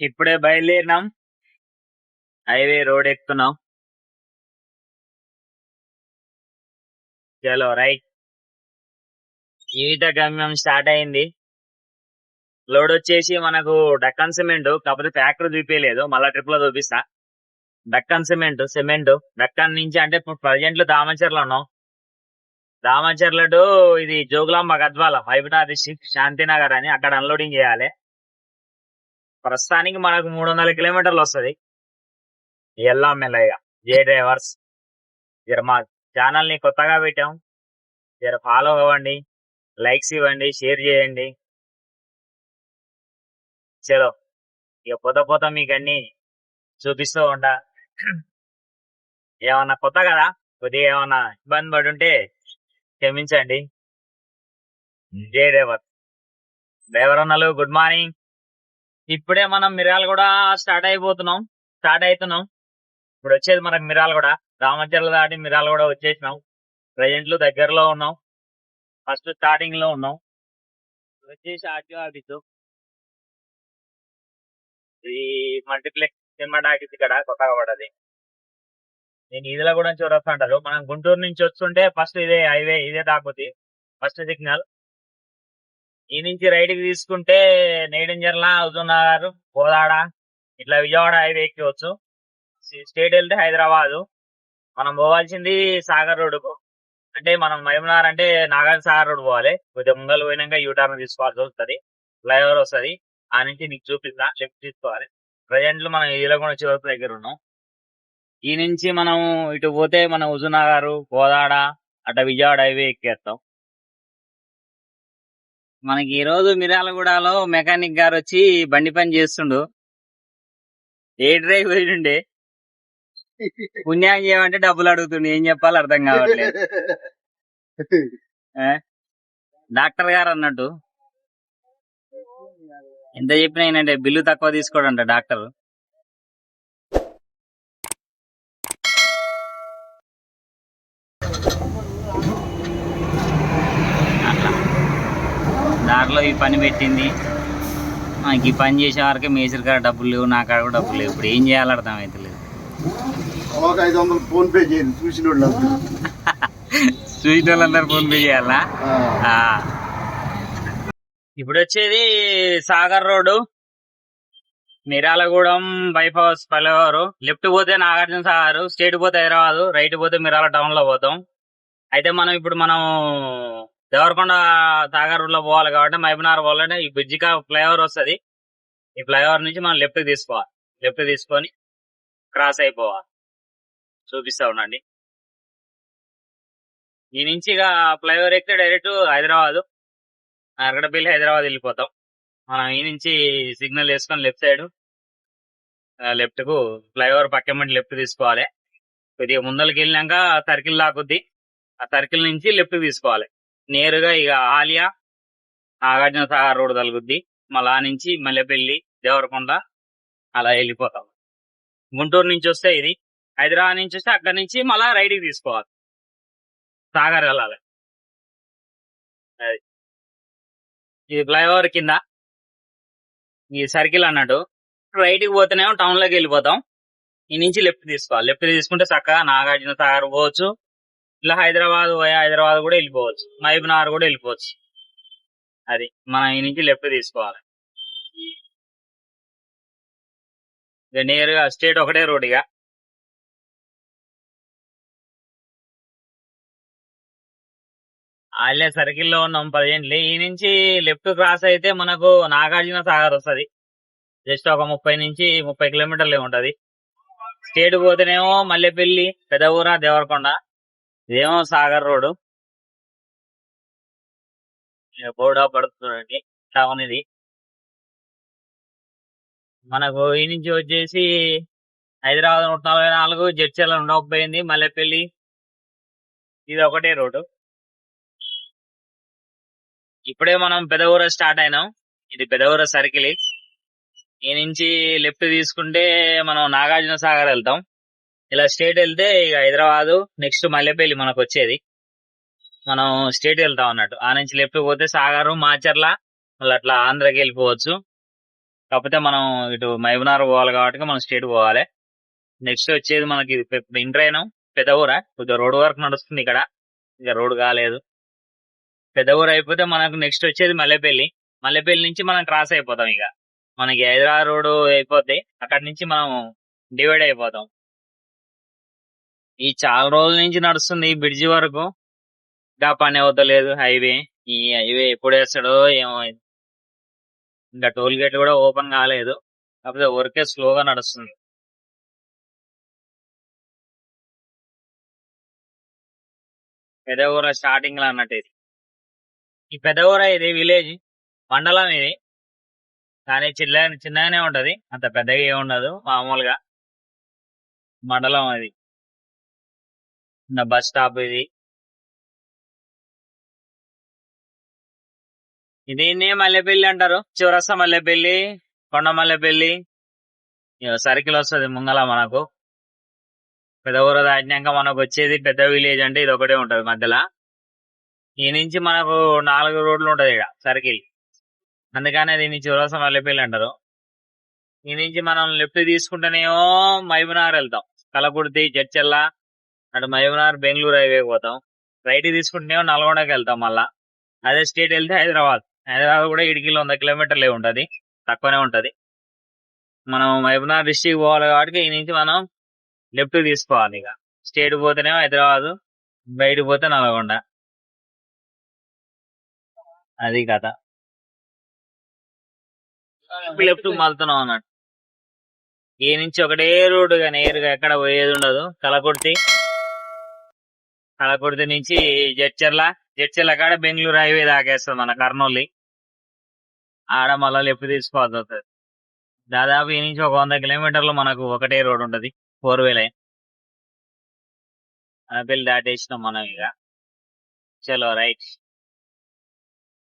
ఇప్పుడే బయలుదేరినాం. Highway road ఎక్కుతున్నాం. చలో right. జీవిత గమ్యం స్టార్ట్ అయింది. లోడ్ వచ్చేసి మనకు డక్కన్ సిమెంట్ కాకపోతే ఫ్యాక్టరీ చూపించలేదు మళ్ళీ ట్రిప్లో చూపిస్తా. Deccan cement cement. డక్కన్ నుంచి అంటే ఇప్పుడు ప్రజెంట్లో దామచర్లో ఉన్నాం. దామచర్ల టు ఇది జోగులాంబ గద్వాల హైదరాబాద్ డిస్టిక్ శాంతినగర్ అని అక్కడ అన్లోడింగ్ చేయాలి. ప్రస్తుతానికి మనకు మూడు వందల కిలోమీటర్లు వస్తుంది. వెళ్ళాం మెల్లగా జే డ్రైవర్స్ జర మా ఛానల్ని కొత్తగా పెట్టాం. జర ఫాలో అవ్వండి లైక్స్ ఇవ్వండి షేర్ చేయండి. చలో ఇక పొత పొత మీకు అన్ని చూపిస్తూ ఉంటా. ఏమన్నా కొత్త కదా కొద్దిగా ఏమన్నా ఇబ్బంది పడి ఉంటే క్షమించండి. జే డ్రైవర్. డ్రైవర్ అన్నలు గుడ్ మార్నింగ్. ఇప్పుడే మనం మిరాలు కూడా స్టార్ట్ అయిపోతున్నాం. స్టార్ట్ అవుతున్నాం ఇప్పుడు వచ్చేది మనకు మిరాలు కూడా రామచర్ల దాటి మిరాలు కూడా వచ్చేసినాం. ప్రజెంట్లో దగ్గరలో ఉన్నాం. ఫస్ట్ స్టార్టింగ్లో ఉన్నాం. వచ్చేసి ఆర్టీఓ ఆఫీసు. ఈ మల్టీప్లెక్స్ సినిమా టాకీస్ ఇక్కడ కొత్తగా పడది నేను ఇదిలో కూడా చూడొస్తా అంటారు. మనం గుంటూరు నుంచి వస్తుంటే ఫస్ట్ ఇదే హైవే ఇదే దాకపోతే ఫస్ట్ సిగ్నల్. ఈ నుంచి రైడ్కి తీసుకుంటే నేడంజర్ల హుజూర్నగర్ కోదాడ ఇట్లా విజయవాడ హైవే ఎక్కవచ్చు. స్టేట్ వెళ్తే హైదరాబాద్. మనం పోవాల్సింది సాగర్ రోడ్డుకు. అంటే మనం మహబూబ్నగర్ అంటే నాగార్ సాగర్ రోడ్ పోవాలి. కొద్దిగా ముందలు పోయినాక యూటర్న్ తీసుకోవాల్సి వస్తుంది. ఫ్లైఓవర్ వస్తుంది. ఆ నుంచి నీకు చూపిస్తా లెఫ్ట్ తీసుకోవాలి. ప్రజెంట్ మనం ఈలగొండ చివరి దగ్గర ఉన్నాం. ఈ నుంచి మనం ఇటు పోతే మన హుజూర్నగర్ కోదాడ అట్ట విజయవాడ హైవే ఎక్కేస్తాం. మనకి ఈ రోజు మిర్యాలగూడలో మెకానిక్ గారు వచ్చి బండి పని చేస్తుండు. ఏ డ్రైవ్ పోయిండే పుణ్యం చేయమంటే డబ్బులు అడుగుతుండు. ఏం చెప్పాలి అర్థం కావట్లేదు? డాక్టర్ గారు అన్నట్టు. ఎంత చెప్పినా ఏంటంటే బిల్లు తక్కువ తీసుకోడంట డాక్టర్. దాంట్లో ఈ పని పెట్టింది. మనకి ఈ పని చేసే వరకే మేసరి కాడ డబ్బులు లేవు నా కాడ కూడా డబ్బులు లేవు. ఇప్పుడు ఏం చేయాలో అర్థం అవుతలేదు ఒక ఐదు వందలు ఫోన్ పే చేయండి చూసిన వాళ్ళు అందరూ. స్వీట్ వాళ్ళందరూ ఫోన్ పే చేయాలా. ఇప్పుడు వచ్చేది సాగర్ రోడ్డు. మిరాలగూడెం బైపాస్ పల్లెవారు. లెఫ్ట్ పోతే నాగార్జున సాగర్ స్ట్రేట్ పోతే హైదరాబాద్ రైట్ పోతే మిరాల టౌన్లో పోతాం. అయితే మనం ఇప్పుడు మనం దేవరకొండ సాగర్ రోడ్ పోవాలి కాబట్టి మహబూబ్నగర్ పోవాలంటే ఈ బ్రిడ్జికా ఫ్లైఓవర్ వస్తుంది. ఈ ఫ్లైఓవర్ నుంచి మనం లెఫ్ట్ తీసుకోవాలి. లెఫ్ట్ తీసుకొని క్రాస్ అయిపోవాలి. చూపిస్తా ఉండండి. ఈ నుంచి ఇక ఫ్లైఓవర్ ఎక్కితే డైరెక్ట్ హైదరాబాద్. అరగడపల్లి హైదరాబాద్ వెళ్ళిపోతాం. మనం ఈ నుంచి సిగ్నల్ వేసుకొని లెఫ్ట్ సైడ్ లెఫ్ట్కు ఫ్లైఓవర్ పక్కమంటి లెఫ్ట్ తీసుకోవాలి. కొద్దిగా ముందరికి వెళ్ళినాక సర్కిల్ లాకుద్ది ఆ సర్కిల్ నుంచి లెఫ్ట్ తీసుకోవాలి. నేరుగా ఇక ఆలియా నాగార్జున సాగర్ రోడ్ తలుగుద్ది. మళ్ళీ ఆ నుంచి మల్లెపల్లి దేవరకొండ అలా వెళ్ళిపోతాం. గుంటూరు నుంచి వస్తే ఇది. హైదరాబాద్ నుంచి వస్తే అక్కడి నుంచి మళ్ళా రైడ్కి తీసుకోవాలి. సాగర్ వెళ్ళాలి. అది. ఇది ఫ్లైఓవర్ కింద. ఈ సర్కిల్ అన్నట్టు. రైట్కి పోతేనేమో టౌన్లోకి వెళ్ళిపోతాం. ఈ నుంచి లెఫ్ట్ తీసుకోవాలి. లెఫ్ట్ తీసుకుంటే చక్కగా నాగార్జున సాగర్ పోవచ్చు. ఇలా హైదరాబాద్ పోయి హైదరాబాద్ కూడా వెళ్ళిపోవచ్చు. మహబూబ్నగర్ కూడా వెళ్ళిపోవచ్చు. అది మనం ఈ నుంచి లెఫ్ట్ తీసుకోవాలి. ఇక నేరుగా స్టేట్ ఒకటే రోడ్ ఇక. అల్లే సర్కిల్లో ఉన్నాం పదిహేను ఈ నుంచి లెఫ్ట్ క్రాస్ అయితే మనకు నాగార్జున సాగర్ వస్తుంది. జస్ట్ ఒక ముప్పై నుంచి ముప్పై కిలోమీటర్లే ఉంటుంది. స్టేట్ పోతేనేమో మల్లెపల్లి పెదవూర దేవరకొండ ఇదేమో సాగర్ రోడ్ బోర్డా పడుతుందండి. టౌన్ ఇది మనకు ఈ నుంచి వచ్చేసి హైదరాబాద్ నూట నలభై నాలుగు జడ్చర్ల నూట ముప్పై ఎనిమిది మల్లెపల్లి. ఇది ఒకటే రోడ్డు. ఇప్పుడే మనం పెదవూర స్టార్ట్ అయినాం. ఇది పెదవూర సర్కిల్. ఈ నుంచి లెఫ్ట్ తీసుకుంటే మనం నాగార్జున సాగర్ వెళ్తాం. ఇలా స్టేట్ వెళ్తే ఇక హైదరాబాద్ నెక్స్ట్ మల్లెపల్లి మనకు వచ్చేది. మనం స్టేట్ వెళ్తాం అన్నట్టు. ఆ నుంచి లెఫ్ట్ పోతే సాగర్ మాచర్ల మళ్ళీ అట్లా ఆంధ్రకి వెళ్ళిపోవచ్చు. కాకపోతే మనం ఇటు మైబునార్ పోవాలి కాబట్టి మనం స్టేట్ పోవాలి. నెక్స్ట్ వచ్చేది మనకి ఇంట్రైన్ పెద్ద ఊర? కొద్దిగా రోడ్ వర్క్ నడుస్తుంది ఇక్కడ. ఇక రోడ్ కాలేదు. పెద్ద ఊరు అయిపోతే మనకు నెక్స్ట్ వచ్చేది మల్లెపల్లి. మల్లెపల్లి నుంచి మనం క్రాస్ అయిపోతాం ఇక. మనకి హైదరాబాద్ రోడ్ అయిపోతే అక్కడి నుంచి మనం డివైడ్ అయిపోతాం. ఈ చాలా రోజుల నుంచి నడుస్తుంది ఈ బ్రిడ్జి వరకు. ఇంకా పని అవుతలేదు హైవే. ఈ హైవే ఎప్పుడు వేస్తాడో ఏమో ఇంకా టోల్ గేట్ కూడా ఓపెన్ కాలేదు. కాకపోతే వర్కే స్లోగా నడుస్తుంది. పెద్ద ఊర స్టార్టింగ్లో అన్నట్టు ఇది. ఈ పెద్ద ఊర ఇది విలేజ్ మండలం ఇది. కానీ చిన్న చిన్నగానే ఉంటది. అంత పెద్దగా ఏమి ఉండదు మామూలుగా. మండలం అది. బస్ స్టాప్ ఇది. దీన్ని మల్లెపల్లి అంటారు? చివరస్త మల్లెపల్లి కొండ మల్లెపల్లి. సర్కిల్ వస్తుంది ముంగల మనకు. పెద్ద ఊర దాటినాక మనకు వచ్చేది పెద్ద విలేజ్ అంటే ఇది ఒకటే ఉంటది మధ్యలో. ఈ నుంచి మనకు నాలుగు రోడ్లు ఉంటది ఇక్కడ సర్కిల్. అందుకనే దీన్ని చివరస్త మల్లెపల్లి అంటారు. ఈ నుంచి మనం లెఫ్ట్ తీసుకుంటేనేమో మహబూబ్నగర్ వెళ్తాం. కలకుర్తి చర్చల్ల అటు మహబూబ్నగర్ బెంగళూరు హైవే పోతాం. రైట్ తీసుకుంటేనేమో నల్గొండకి వెళ్తాం మళ్ళా. అదే స్టేట్ వెళ్తే హైదరాబాద్. హైదరాబాద్ కూడా ఇడికిలో వంద కిలోమీటర్లే ఉంటుంది. తక్కువనే ఉంటుంది. మనం మహబూబ్నగర్ డిస్టిక్ పోవాలి కాబట్టి ఈ నుంచి మనం లెఫ్ట్ తీసుకోవాలి ఇక. స్టేట్ పోతేనేమో హైదరాబాద్ బయట పోతే నల్గొండ. అది కథ. లెఫ్ట్ మళ్తున్నాం అన్నట్టు. ఈ నుంచి ఒకటే రోడ్డుగా నేరుగా ఎక్కడ పోయేది ఉండదు. కలకుర్తి కలకుర్తి నుంచి జడ్చర్ల జడ్చర్ల కాడ బెంగళూరు హైవే దాకేస్తుంది మన కర్నూలు ఆడ మళ్ళా లెఫ్ట్ తీసుకోవాల్సి వస్తుంది. దాదాపు ఈ నుంచి ఒక వంద కిలోమీటర్లు మనకు ఒకటే రోడ్ ఉంటుంది ఫోర్ వే లైన్ అనపల్లి దాటేసినాం మనం ఇక. చలో రైట్.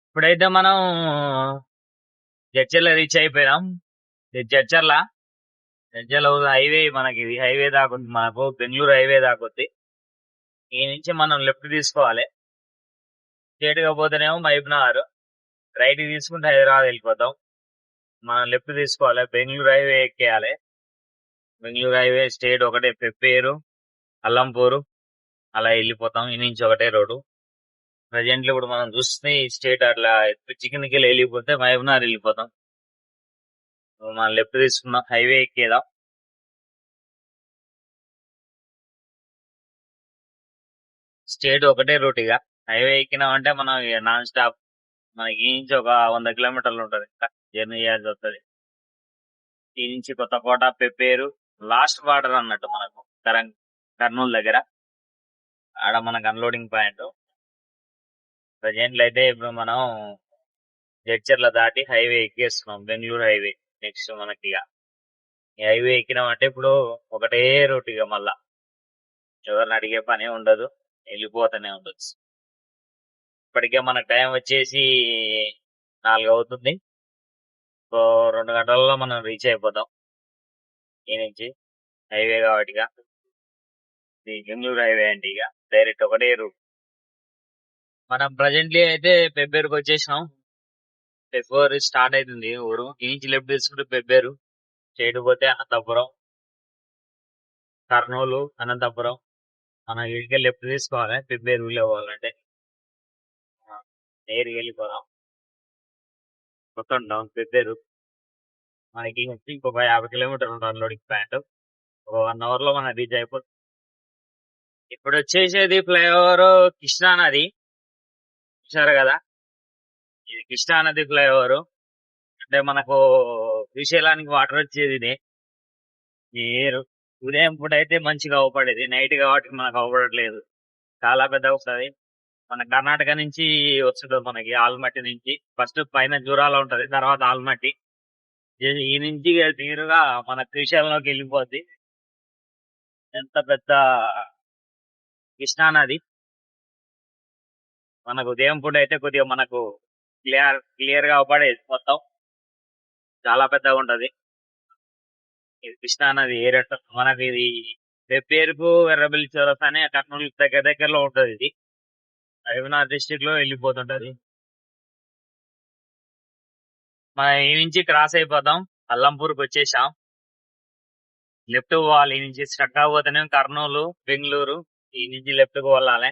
ఇప్పుడైతే మనం జడ్చర్ల రీచ్ అయిపోయినాం. ఇది జడ్చర్ల. జడ్చర్ల హైవే మనకి ఇది హైవే దాకుంది మనకు బెంగళూరు హైవే దాకొద్ది ఈ నుంచి మనం లెఫ్ట్ తీసుకోవాలి. స్టేట్గా పోతేనేమో మహబూబ్నగర్. రైట్ తీసుకుంటే హైదరాబాద్ వెళ్ళిపోతాం. మనం లెఫ్ట్ తీసుకోవాలి. బెంగళూరు హైవే ఎక్కేయాలి. బెంగళూరు హైవే స్టేట్ ఒకటే పెప్పేరు అల్లంపూరు అలా వెళ్ళిపోతాం. ఈ నుంచి ఒకటే రోడ్డు. ప్రజెంట్లో ఇప్పుడు మనం చూస్తే ఈ స్టేట్ అట్లా చికెన్కి వెళ్ళిపోతే మహబూబ్నగర్ వెళ్ళిపోతాం. మనం లెఫ్ట్ తీసుకున్నాం. హైవే ఎక్కేదాం. స్టేట్ ఒకటే రూట్ ఇక. హైవే ఎక్కినామంటే మనం ఇక నాన్ స్టాప్. మనకి ఈ నుంచి ఒక వంద కిలోమీటర్లు ఉంటుంది. ఇంకా జర్నీ చేయాల్సి వస్తుంది. ఈ నుంచి కొత్తకోట పెప్పేరు లాస్ట్ బార్డర్ అన్నట్టు మనకు కరం కర్నూలు దగ్గర. ఆడ మనకు అన్లోడింగ్ పాయింట్. ప్రజెంట్ అయితే ఇప్పుడు మనం జడ్చర్ల దాటి హైవే ఎక్కేస్తున్నాం. బెంగళూరు హైవే నెక్స్ట్ మనకి ఇక. ఈ హైవే ఎక్కినామంటే ఇప్పుడు ఒకటే రూట్ ఇక మళ్ళా. ఎవరిని అడిగే పని ఉండదు. వెళ్ళిపోతూనే ఉండొచ్చు. ఇప్పటికే మన టైం వచ్చేసి నాలుగు అవుతుంది. సో రెండు గంటలలో మనం రీచ్ అయిపోతాం. ఈ నుంచి హైవే కాబట్టి ఇక. ఇది బెంగళూరు హైవే అండి ఇక. డైరెక్ట్ ఒకటే రూట్. మనం ప్రజెంట్లీ అయితే పెబ్బేరుకి వచ్చేసినాం. పెబ్బేరు స్టార్ట్ అవుతుంది ఊరు. ఈ నుంచి లెఫ్ట్ తీసుకుంటే పెబ్బేరు. స్ట్రైట్ పోతే అనంతపురం. కర్నూలు అనంతపురం. మనం ఇడికే లెఫ్ట్ తీసుకోవాలి? పెద్ద ఊళ్ళో పోవాలంటే? నేరు వెళ్ళిపోదాం. మొత్తం డౌన్ పెబ్బేరు మనకి వచ్చి ఇంకొక యాభై కిలోమీటర్లు ఉంటుంది అన్లోడింగ్ పాయింట్. ఒక వన్ అవర్లో మనం రీచ్ అయిపోతుంది. ఇప్పుడు వచ్చేసేది ఫ్లైఓవర్ కృష్ణా నది. చూసారు కదా? ఇది కృష్ణా నది ఫ్లైఓవర్. అంటే మనకు శ్రీశైలానికి వాటర్ వచ్చేది ఇది. ఏరు ఉదయం పూట అయితే మంచిగా అవపడేది నైట్ కాబట్టి మనకు అవపడట్లేదు చాలా పెద్ద వస్తుంది. మన కర్ణాటక నుంచి వస్తుంది మనకి ఆల్మట్టి నుంచి. ఫస్ట్ పైన జూరాల ఉంటది తర్వాత ఆల్మట్టి. ఈ- నుంచి తీరుగా మన శ్రీశైలంలోకి వెళ్ళిపోద్ది. ఎంత పెద్ద కృష్ణానది మనకు ఉదయం పూట అయితే కొద్దిగా మనకు క్లియర్ క్లియర్గా అవపడేది మొత్తం. చాలా పెద్దగా ఉంటుంది. కృష్ణా నది ఏరట మనకి ఇది పేరుకు ఎర్రబెల్లి చౌరస్ అనే కర్నూలు దగ్గర దగ్గరలో ఉంటుంది ఇది మహబూబ్నగర్ డిస్టిక్లో వెళ్ళిపోతుంటది. మనం ఈ నుంచి క్రాస్ అయిపోతాం అల్లంపూర్కి వచ్చేసాం. లెఫ్ట్ పోవాలి. ఈ నుంచి స్ట్రక్ అవ్వతనే కర్నూలు బెంగళూరు ఈ నుంచి లెఫ్ట్కి వెళ్ళాలి.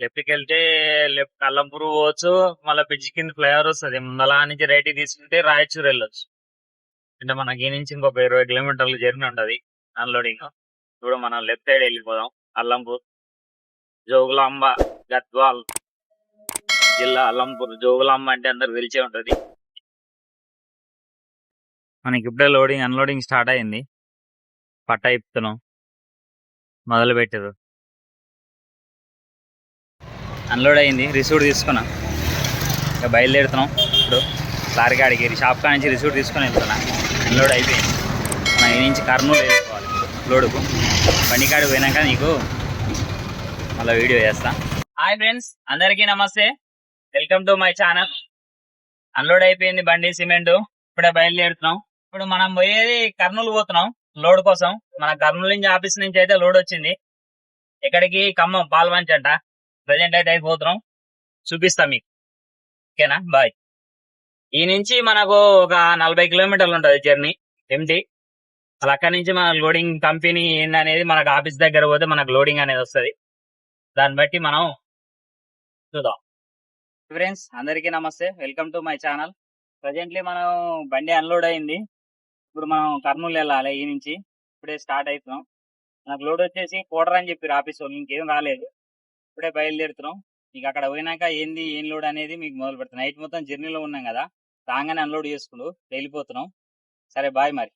లెఫ్ట్కి వెళ్తే లెఫ్ట్ అల్లంపూర్ పోవచ్చు. మళ్ళీ బ్రిడ్జ్ కింద ఫ్లైఓవర్ వస్తుంది. మళ్ళా నుంచి రైట్ తీసుకుంటే రాయచూరు వెళ్ళొచ్చు. అంటే మనకి ఈ నుంచి ఇంకొక ఇరవై కిలోమీటర్లు జర్నీ ఉంటది. అన్లోడింగ్ ఇప్పుడు మనం లెఫ్ట్ సైడ్ వెళ్ళిపోదాం. అల్లంపూర్ జోగులాంబ గద్వాల్ జిల్లా అల్లంపూర్. జోగులాంబ అంటే అందరు తెలిసే ఉంటది. మనకి ఇప్పుడే లోడింగ్ అన్లోడింగ్ స్టార్ట్ అయింది. పట్ట ఇప్పుతున్నాం. మొదలు పెట్టారు అన్లోడ్ అయింది. రిసీవ్ తీసుకున్నా. ఇక బయలుదేరుతున్నాం. ఇప్పుడు లారీ కాడికి షాప్ కాడ నుంచి రిసీవ్డ్ తీసుకొని వెళ్తున్నా. అన్లోడ్ అయిపోయింది. మనం నుంచి కర్నూలు వేసుకోవాలి లోడుకు. బండి పోయినాక నీకు మళ్ళీ వీడియో చేస్తా. హాయ్ ఫ్రెండ్స్ అందరికీ నమస్తే. Welcome to my channel. Unload అయిపోయింది బండి సిమెంట్. ఇప్పుడే బయలుదేరుతున్నాం. ఇప్పుడు మనం పోయేది కర్నూలు పోతున్నాం లోడ్ కోసం. మన కర్నూలు నుంచి ఆఫీస్ నుంచి అయితే లోడ్ వచ్చింది. ఇక్కడికి ఖమ్మం పాల్వంచ్ అంట. ప్రజెంట్ అయితే అయిపోతున్నాం. చూపిస్తా మీకు. ఓకేనా? బాయ్. ఈ నుంచి మనకు ఒక నలభై కిలోమీటర్లు ఉంటుంది జర్నీ ఎంటీ అలా అక్కడి నుంచి మన లోడింగ్ కంపెనీ ఏందనేది మనకు ఆఫీస్ దగ్గర పోతే మనకు లోడింగ్ అనేది వస్తుంది. దాన్ని బట్టి మనం చూద్దాం. ఫ్రెండ్స్ అందరికీ నమస్తే. Welcome to my channel presently మనం బండి అన్లోడ్ అయింది. ఇప్పుడు మనం కర్నూలు వెళ్ళాలి ఈ నుంచి. ఇప్పుడే స్టార్ట్ అవుతున్నాం నాకు లోడ్ వచ్చేసి కోటర్ అని చెప్పారు ఆఫీస్ వాళ్ళు. ఇంకేం రాలేదు. ఇప్పుడే బయలుదేరుతున్నాం. మీకు అక్కడ పోయినాక ఏంది ఏం లోడ్ అనేది మీకు మొదలు పెడతాం నైట్ మొత్తం జర్నీలో ఉన్నాం కదా. రాగానే అన్లోడ్ చేసుకుండు వెళ్ళిపోతున్నాం. సరే బాయ్ మరి.